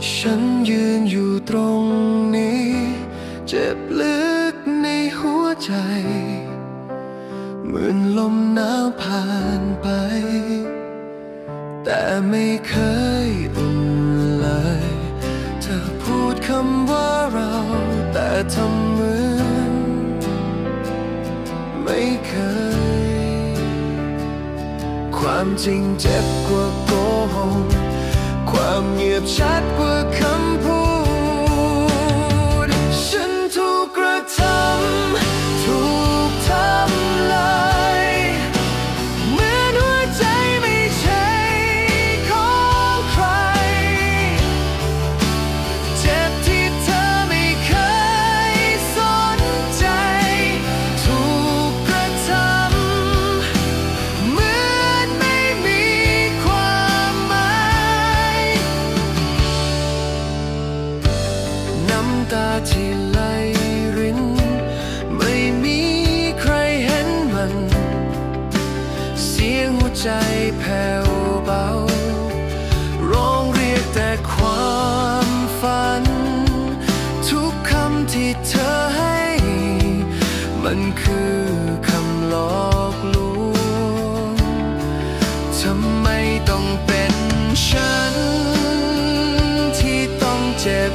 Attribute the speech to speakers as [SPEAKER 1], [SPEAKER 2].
[SPEAKER 1] ฉันยืนอยู่ตรงนี้ เจ็บลึกในหัวใจ เหมือนลมหนาวผ่านไป แต่ไม่เคยอุ่นเลย เธอพูดคำว่าเรา แต่ทำเหมือน ไม่เคย ความจริงเจ็บกว่าโกหกความเงียบชัดกว่า ใจแผ่วเบา ร้องเรียกแต่ความฝัน ทุกคำที่เธอให้ มันคือคำหลอกลวงทำไมต้องเป็นฉัน ที่ต้องเจ็บ